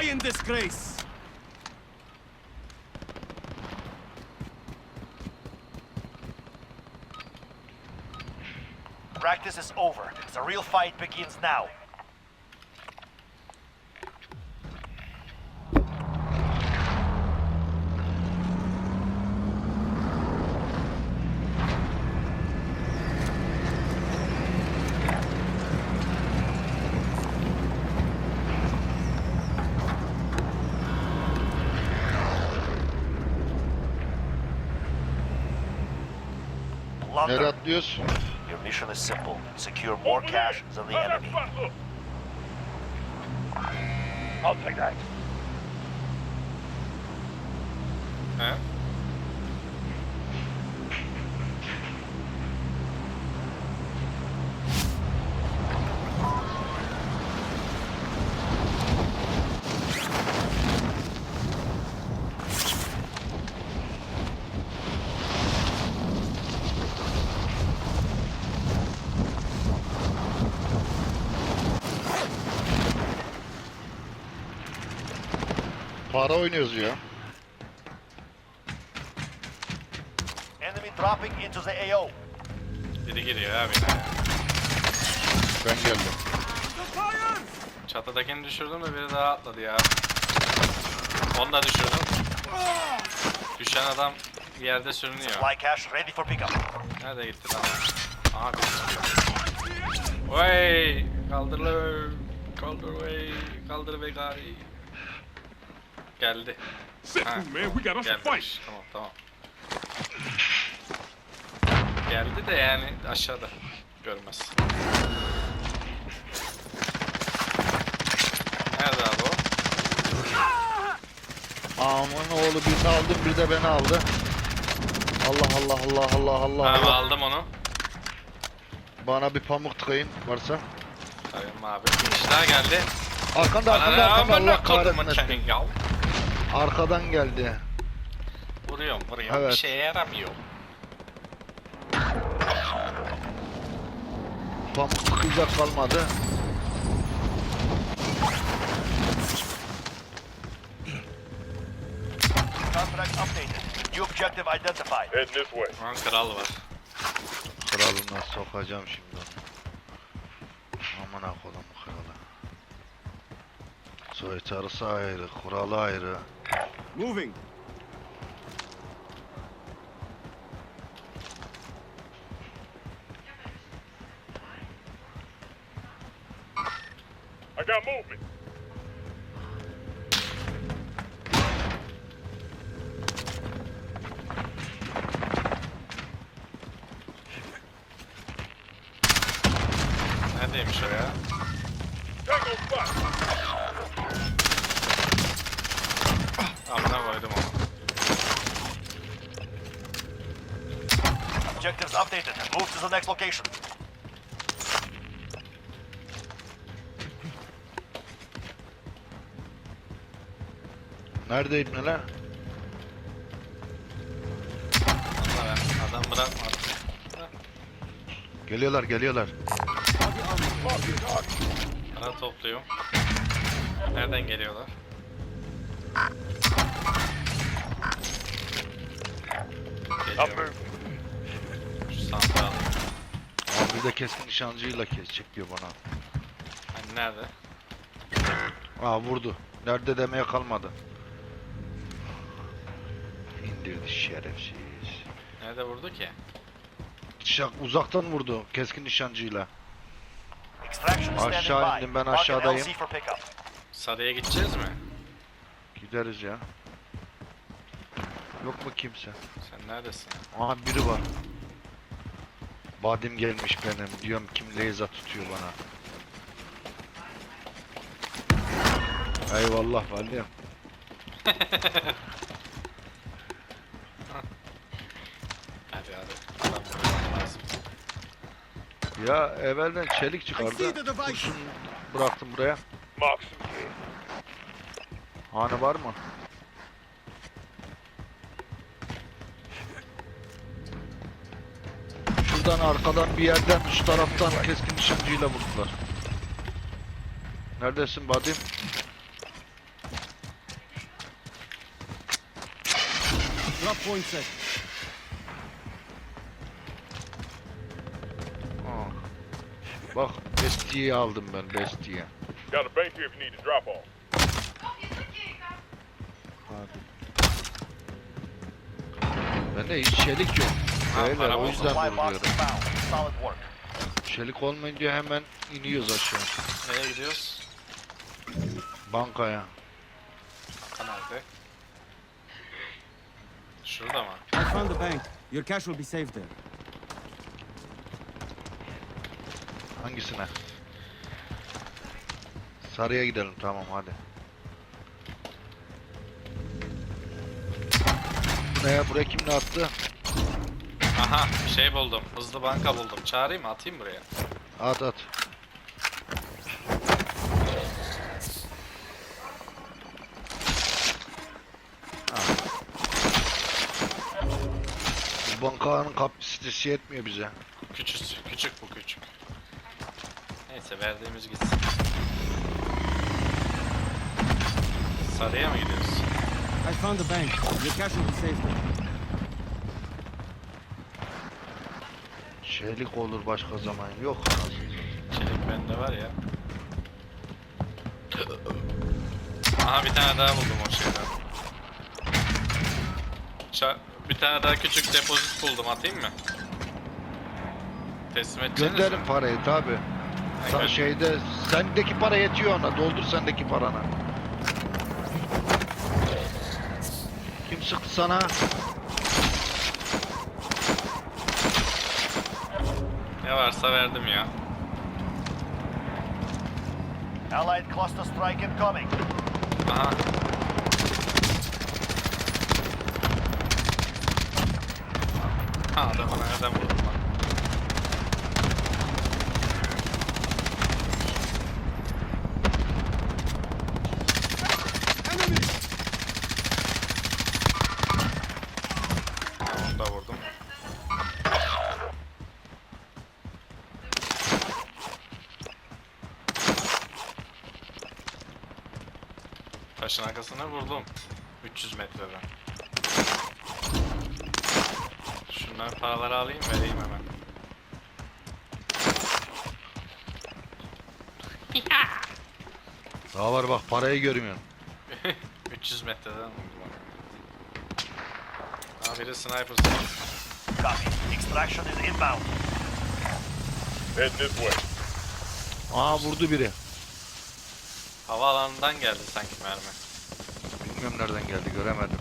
Die in disgrace! Practice is over. The real fight begins now. Nereye atlıyoruz? your mission is simple. Secure more cash than the enemy. I'll take that. He? Para oynuyoruz ya. Enemy dropping into the AO. Biri giriyor abi. Ben geldim. Çatıdakini düşürdüm de biri daha atladı ya. Onu da düşürdüm. Düşen adam bir yerde sürünüyor. Supply cash ready for pickup. Nerede gitti lan? Aha çıkıyor. Vay! Kaldır lan! Kaldır vay! Kaldır be gari! Geldi. Ha, man, we got us a fight! Gelmiş. Tamam tamam. Geldi de yani aşağıda. Görmez. Nerede abi o? Aman oğlu birini aldım bir de beni aldı. Allah Allah Allah Allah Allah Tamam Allah. aldım onu. Bana bir pamuk tıkayın varsa. Tamam abi. Bir daha geldi. Arkanda arkanda arkanda Allah kahretmesin. ya. Arkadan geldi. Vuruyorum vuruyorum. Evet. Bir şeye yaramıyor. Pamuk tıkayacak kalmadı. Contract updated. New objective identified. Heading this way. Lan kral var. Kralına sokacağım şimdi onu. Aman akolum kralı. Soytarısı ayrı, kuralı ayrı. Moving! I got movement. Objectives updated. Move to the next location. Nerede ibneler? Ben adam bırakmadım. Geliyorlar geliyorlar. Para topluyorum. Nereden geliyorlar? Geliyor. moving. Abi bir de keskin nişancıyla kesecek diyor bana. Hani nerede? Aa vurdu. Nerede demeye kalmadı. İndirdi şerefsiz. Nerede vurdu ki? Şak uzaktan vurdu keskin nişancıyla. Aşağı indim, ben aşağıdayım. Sarıya gideceğiz mi? Gideriz ya. Yok mu kimse? Sen neredesin? Aha biri var. Badim gelmiş benim. Diyorum kim leyza tutuyor bana. Eyvallah valiyem. Hadi hadi. Adam lazım. Ya evvelden çelik çıkardı. Kurşun bıraktım buraya. Hani var mı? taraftan, arkadan bir yerden, şu taraftan keskin nişancıyla vurdular. Neredesin Badim? Drop point set. Aa. Bak bestiyi aldım ben bestiye. Got a bank here if you need to drop off. Ben de hiç çelik yok. Öyle o yüzden vuruyorum inbound. Solid work. Çelik olmayınca hemen iniyoruz aşağı. Nereye gidiyoruz? Bankaya. Kanka nerede? Şurada mı? I found the bank. Your cash will be saved there. Hangisine? Sarıya gidelim tamam hadi. Buraya buraya kim ne attı? Aha şey buldum. Hızlı banka buldum. Çağırayım mı? Atayım buraya. At at. Bu bankanın kapasitesi yetmiyor bize. Küçük, küçük bu küçük. Neyse verdiğimiz gitsin. Sarıya mı gidiyoruz? I found the bank. Your cash will be saved Çelik olur başka zaman yok. Çelik bende var ya. Aha bir tane daha buldum o şeyden. Ça bir tane daha küçük depozit buldum atayım mı? Teslim edeceksiniz Gönderin mi? parayı tabi. Sa- Aynen. şeyde sendeki para yetiyor ona. Doldur sendeki paranı. Kim sıktı sana? Ne varsa verdim ya. Allied cluster strike incoming. Aha. Ha adamı nereden vurdum Taşın arkasına vurdum. 300 metreden. Şundan paraları alayım vereyim hemen. Daha var bak parayı görmüyorsun. 300 metreden vurdum. Aa biri sniper Copy. Extraction is inbound. Heading this way. Aa vurdu biri. Havaalanından geldi sanki mermi. Bilmiyorum nereden geldi göremedim.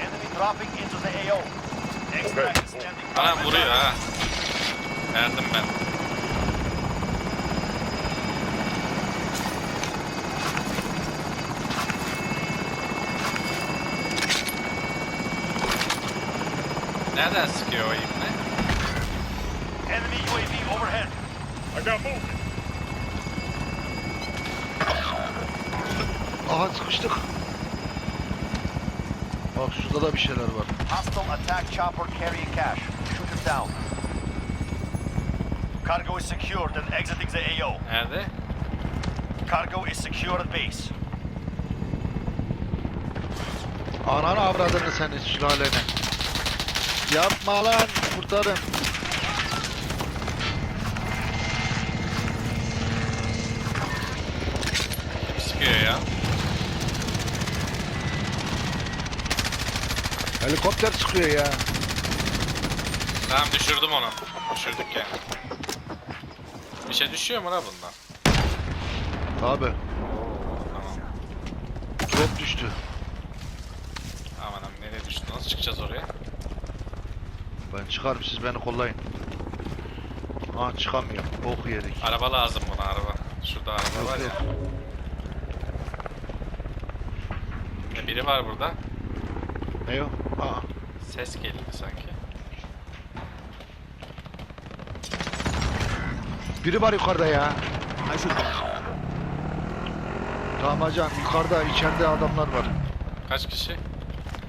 Enemy dropping into the AO. Extract is standing by. Bana vuruyor ha. Verdim ben. Nereden sıkıyor o ibne? Enemy UAV overhead. I got movement. Aha sıkıştık. Bak şurada da bir şeyler var. Hostile attack chopper carrying cash. Shoot it down. Cargo is secured and exiting the AO. Nerede? Cargo is secure at base. Ananı avradını senin sülalene. Yapma lan kurtarın. Sıkıyor ya? Helikopter sıkıyor ya. Tamam düşürdüm onu. Düşürdük ya. Bir şey düşüyor mu la bundan? Abi Tamam. drop düştü. Aman aman nereye düştü? Nasıl çıkacağız oraya? Ben çıkarım siz beni kollayın. Ha çıkamıyor. Bok yedik. Araba lazım buna araba. Şurada araba var ya. E, biri var burada. Ne o? Aa. Ses geliyor sanki. Biri var yukarıda ya. Should go. Tamam hocam yukarıda içeride adamlar var. Kaç kişi?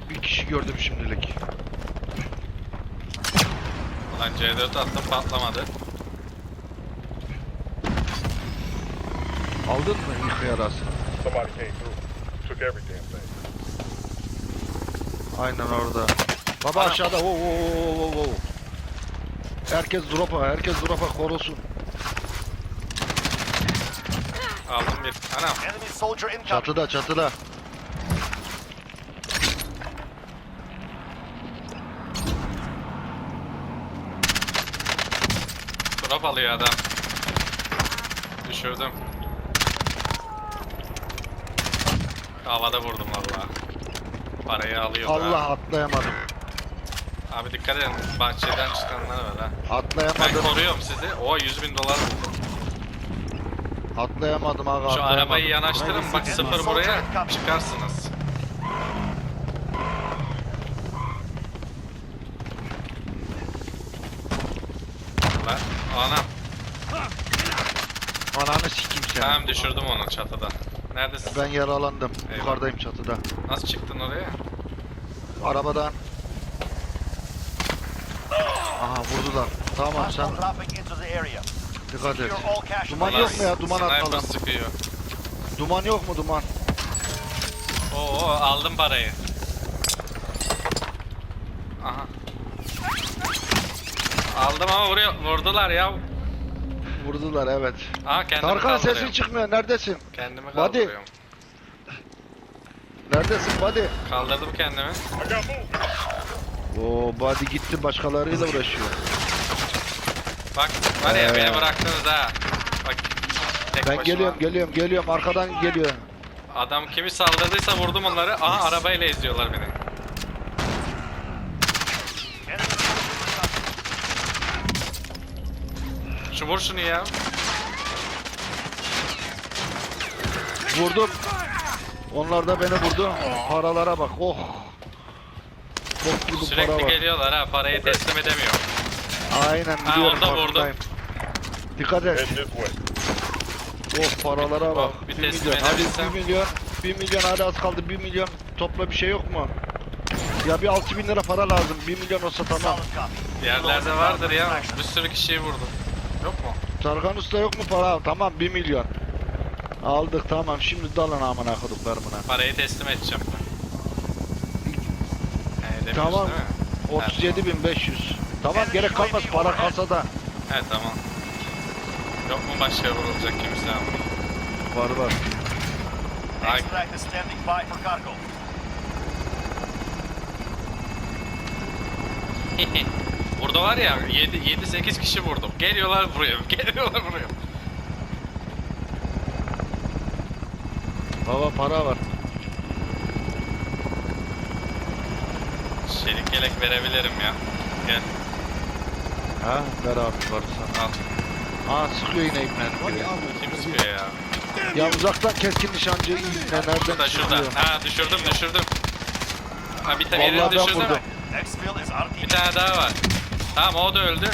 Bir kişi gördüm şimdilik. Lan C4 attım patlamadı. Aldın mı ilk yarasını? Somebody came through. Took every damn thing. Aynen orada. Baba Anam. aşağıda. Oo, oo, oo, oo, oo. Herkes drop'a, herkes drop'a korusun. Aldım bir. Anam. Enemy soldier incoming. Çatıda, çatıda. Drop alıyor adam. Düşürdüm. Havada vurdum valla. Parayı alıyor. Allah atlayamadım. Abi dikkat edin. Bahçeden çıkanlar var ha. Ben Atlayamadım. koruyorum sizi. O 100 bin dolar buldum. Atlayamadım abi. Şu atlayamadım. arabayı yanaştırın bak sıfır buraya çıkarsınız. Lan anam. Ananı sikeyim seni. Tamam düşürdüm onu çatıda. Neredesin? Ben yaralandım. Eyvah. Yukarıdayım çatıda. Nasıl çıktın oraya? Arabadan. Aha vurdular. Tamam sen dikkat et. Duman Ulan yok mu ya? Duman sniper sıkıyor. Duman yok mu duman? Oo aldım parayı. Aha. Aldım ama vuruyor, vurdular ya. Vurdular evet. Aha kendimi Tarkan kaldırıyorum. sesin çıkmıyor. Neredesin? Kendimi kaldırıyorum. Neredesin buddy? Kaldırdım kendimi. Oo buddy gitti başkalarıyla uğraşıyor. Bak var ya Ee. beni bıraktınız ha. Bak tek Ben başıma. geliyorum geliyorum geliyorum arkadan geliyor. Adam kimi saldırdıysa vurdum onları. Aha arabayla izliyorlar beni. Şu vur şunu ya. Vurdum. Onlar da beni vurdu. Paralara bak. Oh. Bok gibi para Sürekli var. geliyorlar ha. Parayı teslim edemiyor. Aynen Ha, biliyorum orada vurdum. farkındayım. Dikkat et. Heading this way. Oh paralara bak. Bir 1 teslim milyon. Hadi edebilsem. 1 milyon. 1 milyon hadi az kaldı 1 milyon. Topla bir şey yok mu? Ya bir 6 bin lira para lazım. 1 milyon olsa tamam. Yerlerde vardır ya. Bir sürü kişiyi vurdum. Yok mu? Tarkan Usta yok mu para? Tamam 1 milyon. Aldık tamam şimdi dalın amına koduklarımına. Parayı teslim edeceğim. He, edemiyoruz Tamam. değil mi? 37.500. Tamam gerek kalmaz para kasada. He tamam. Yok mu başka vurulacak kimse abi? Var var. Ay, Extract is standing by for cargo. Burada var ya 7-8 kişi vurdum. Geliyorlar buraya. Geliyorlar buraya. Baba para var. Çelik yelek verebilirim ya. Gel Ha ver abi varsa. al. Aa sıkıyor yine ibnen? Kim sıkıyor ya? Ya uzaktan keskin nişancı ibne nereden Şurada şurada. Ha düşürdüm düşürdüm. Ha bir tane ben düşürdüm. vurdum. Bir tane daha var. Tamam o da öldü.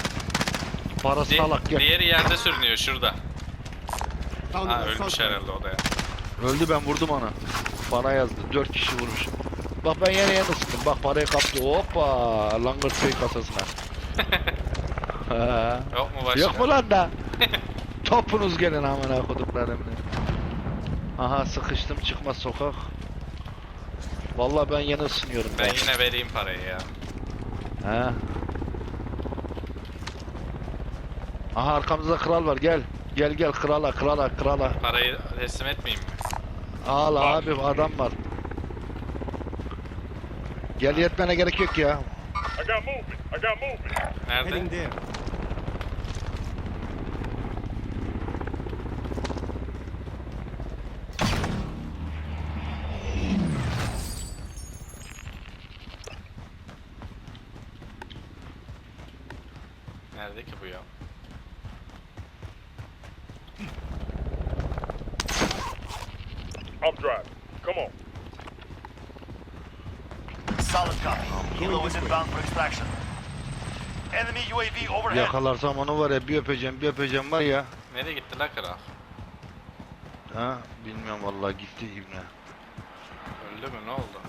Parası Di- salak gel. diğeri yerde sürünüyor şurada. Found Ha ölmüş herhalde o da ya. Öldü ben vurdum onu. Bana yazdı. Dört kişi vurmuş. Bak ben yine yeni sıktım. Bak parayı kaptı. Hoppa. Langırt Bey kasasına. Ha. Yok mu başka? Yok mu lan da? Topunuz gelin amına koduklarım. Aha sıkıştım çıkmaz sokak. Vallahi ben yeni ısınıyorum Ben ben. yine vereyim parayı ya. Ha. Aha arkamızda kral var gel. Gel gel krala krala krala. Parayı teslim etmeyeyim mi? Al abi adam var. Gel yetmene gerek yok ya. I got movement. I got movement. Nerede? Heading there. Nerede ki bu ya? I'm driving. Come on. Solid copy. Going is inbound for extraction. Enemy UAV overhead. Yakalarsam onu var ya bir öpeceğim bir öpeceğim var ya. Nereye gitti la kral? Ha bilmiyorum vallahi gitti ibne. Öldü mü ne oldu?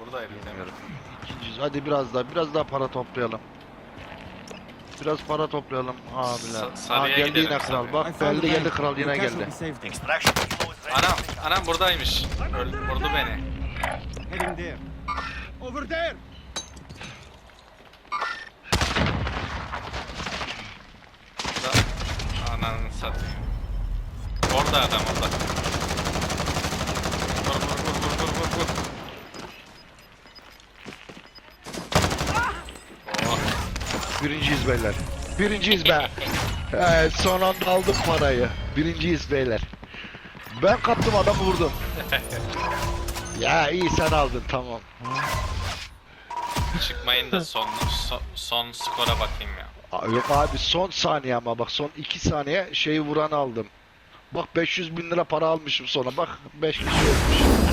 Buradaydı? Bilmiyorum. İkinci hadi biraz daha biraz daha para toplayalım. Biraz para toplayalım abiler. Sa- Ha sarıya geldi gidelim, yine kral sarıya. bak geldi geldi kral yine geldi. Extraction Anam, anam buradaymış. Öl- vurdu beni. Heading there. Over there. Burada. Ananı satayım. Orada adam orada. Vur vur vur vur vur vur vur. Oh. Birinciyiz beyler. Birinciyiz be. Evet, son anda aldım parayı. Birinciyiz beyler. Ben kaptım adamı vurdum. ya iyi sen aldın tamam. Çıkmayın da son, son, son skora bakayım ya. Aa, Yok abi son saniye ama bak son 2 saniye şeyi vuran aldım. Bak 500 bin lira para almışım sonra bak 5 kişi ölmüş.